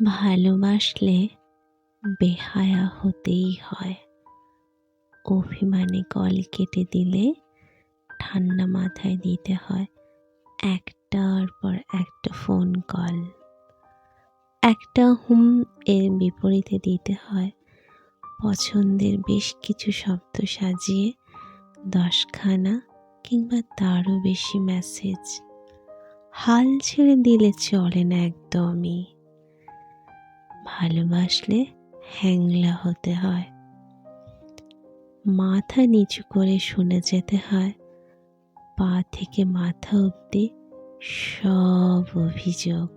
ভালোবাসলে বেহায়া হতেই হয়। অভিমানে কল কেটে দিলে ঠান্ডা মাথায় দিতে হয়। একটার পর একটা ফোন কল। একটা হুম এর বিপরীতে দিতে হয়। পছন্দের বেশ কিছু শব্দ সাজিয়ে দশখানা কিংবা তারও বেশি মেসেজ হাল ছেড়ে দিলে চলে না একদমই। ভালোবাসলে হ্যাংলা হতে হয়। মাথা নিচু করে শুনে যেতে হয়। পা থেকে মাথা অবধি সব অভিযোগ।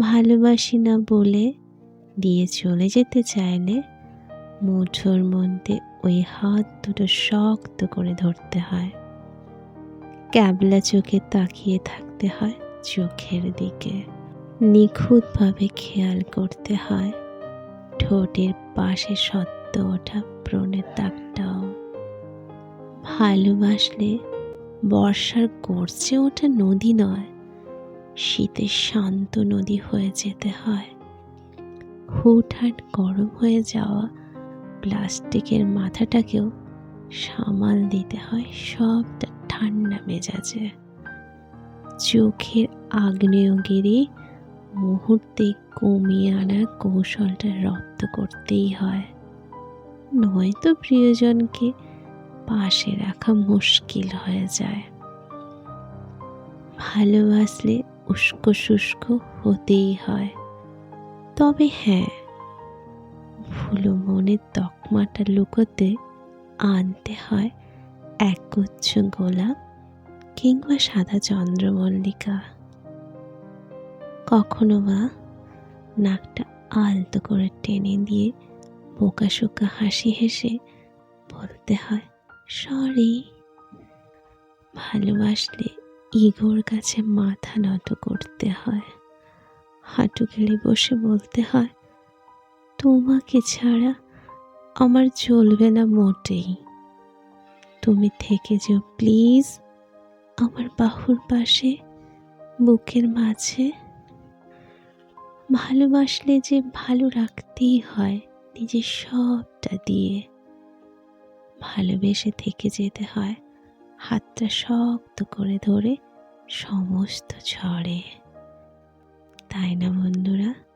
ভালোবাসি না বলে দিয়ে চলে যেতে চাইলে মুঠোর মধ্যে ওই হাত দুটো শক্ত করে ধরতে হয়। ক্যাবলা চোখে তাকিয়ে থাকতে হয় চোখের দিকে। নিখুঁতভাবে খেয়াল করতে হয়। ঠোঁটের পাশে সত্য ওঠা ব্রণের দাগটাও। ভালোবাসলে বর্ষার গর্জে ওঠা নদী নয় শীতের শান্ত নদী হয়ে যেতে হয়। হুটহাট গরম হয়ে যাওয়া প্লাস্টিকের মাথাটাকেও সামাল দিতে হয় সবটা ঠান্ডা মেজাজে। চোখের আগ্নেয়গিরি মুহূর্তে কমিয়ে আনার কৌশলটা রপ্ত করতেই হয়। নয়তো প্রিয়জনকে পাশে রাখা মুশকিল হয়ে যায়। ভালোবাসলে উস্কো শুষ্ক হতেই হয়। তবে হ্যাঁ ভুলো মনের তকমাটা লুকোতে আনতে হয় একগুচ্ছ গোলাপ কিংবা সাদা চন্দ্রমল্লিকা। কখনো বা নাকটা আলতো করে টেনে দিয়ে বোকা শোকা হাসি হেসে বলতে হয়, সরি। ভালোবাসলে ইগোর কাছে মাথা নত করতে হয়। হাঁটু গেলে বসে বলতে হয়, তোমাকে ছাড়া আমার চলবে না মোটেই। তুমি থেকে যেও প্লিজ আমার বাহুর পাশে, বুকের মাঝে। ভালোবাসলে যে ভালো রাখতেই হয় নিজের সবটা দিয়ে। ভালোবেসে থেকে যেতে হয়, হাতটা শক্ত করে ধরে সমস্ত ঝড়ে। তাই না বন্ধুরা?